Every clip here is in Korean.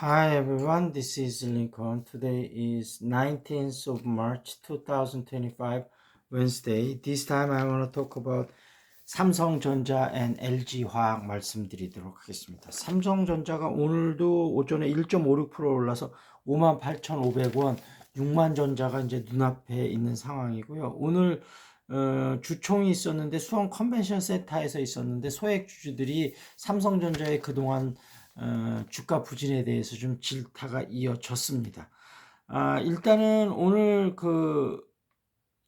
Hi everyone, this is Lincoln. Today is 19th of March 2025, Wednesday. This time I want to talk about 삼성전자 and LG화학 말씀드리도록 하겠습니다. 삼성전자가 오늘도 오전에 1.56% 올라서 58,500원, 6만 전자가 이제 눈앞에 있는 상황이고요. 오늘 어, 주총이 있었는데 수원 컨벤션 센터에서 있었는데 소액 주주들이 삼성전자의 그동안 어, 주가 부진에 대해서 좀 질타가 이어졌습니다. 아, 일단은 오늘 그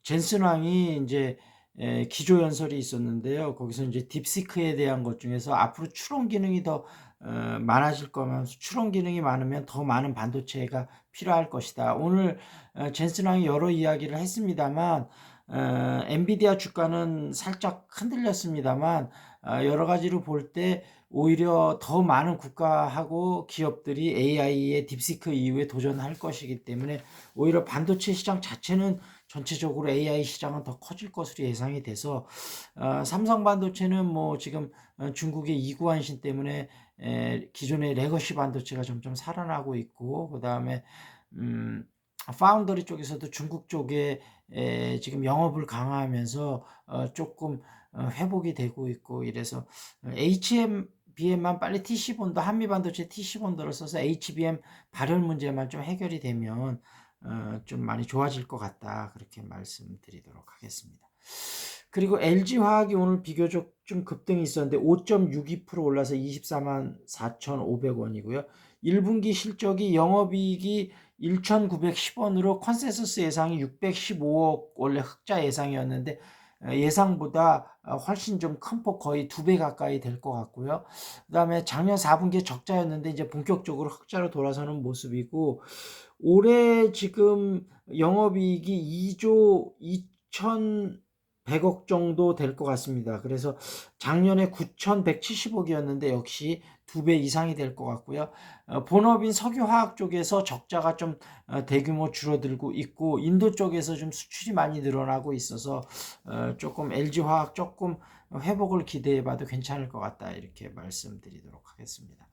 젠슨 왕이 이제 에, 기조 연설이 있었는데요. 거기서 이제 딥시크에 대한 것 중에서 앞으로 추론 기능이 더 어, 많아질 거면서 추론 기능이 많으면 더 많은 반도체가 필요할 것이다. 오늘 어, 젠슨 왕이 여러 이야기를 했습니다만 어, 엔비디아 주가는 살짝 흔들렸습니다만 어, 여러 가지로 볼 때 오히려 더 많은 국가하고 기업들이 AI의 딥시크 이후에 도전할 것이기 때문에 오히려 반도체 시장 자체는 전체적으로 AI 시장은 더 커질 것으로 예상이 돼서 어, 삼성 반도체는 뭐 지금 어, 중국의 이구환신 때문에 에, 기존의 레거시 반도체가 점점 살아나고 있고 그 다음에 음, 파운더리 쪽에서도 중국 쪽에 에, 지금 영업을 강화하면서 어, 조금 어, 회복이 되고 있고 이래서 HBM만 빨리 TC 본도 한미 반도체 TC 본도를 써서 HBM 발열 문제만 좀 해결이 되면 어, 좀 많이 좋아질 것 같다 그렇게 말씀드리도록 하겠습니다. 그리고 LG 화학이 오늘 비교적 좀 급등이 있었는데 5.62% 올라서 24만 4,500원이고요. 1분기 실적이 영업이익이 1,910원으로 컨센서스 예상이 615억 원래 흑자 예상이었는데 어, 예상보다 어, 훨씬 좀 큰 폭 거의 두 배 가까이 될 것 같고요. 그 다음에 작년 4분기에 적자였는데 이제 본격적으로 흑자로 돌아서는 모습이고 올해 지금 영업이익이 2조 2,100억 정도 될 것 같습니다. 그래서 작년에 9,170억이었는데 역시 두 배 이상이 될 것 같고요. 어, 본업인 석유화학 쪽에서 적자가 좀 어, 대규모 줄어들고 있고 인도 쪽에서 좀 수출이 많이 늘어나고 있어서 어, 조금 LG화학 조금 회복을 기대해봐도 괜찮을 것 같다 이렇게 말씀드리도록 하겠습니다.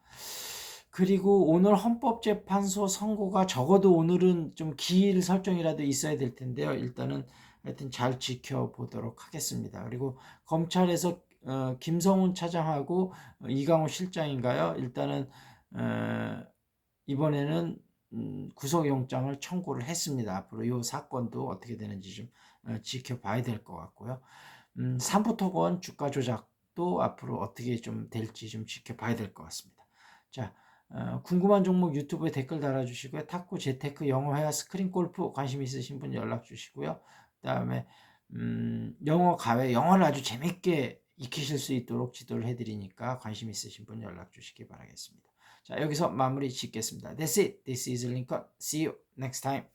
그리고 오늘 헌법재판소 선고가 적어도 오늘은 좀 기일 설정이라도 있어야 될 텐데요. 일단은 하여튼 잘 지켜보도록 하겠습니다. 그리고 검찰에서 어, 김성훈 차장하고 이강호 실장인가요? 일단은 어, 이번에는 음, 구속영장을 청구를 했습니다. 앞으로 이 사건도 어떻게 되는지 좀 어, 지켜봐야 될 것 같고요. 음, 삼부토건 주가 조작도 앞으로 어떻게 좀 될지 좀 지켜봐야 될 것 같습니다. 자, 어, 궁금한 종목 유튜브에 댓글 달아주시고요. 탁구, 재테크, 영어 회화, 스크린 골프 관심 있으신 분 연락 주시고요. 그다음에 음, 영어 가외 영어를 아주 재밌게 익히실 수 있도록 지도를 해드리니까 관심 있으신 분 연락 주시기 바라겠습니다. 자 여기서 마무리 짓겠습니다. That's it. This is Lincoln. See you next time.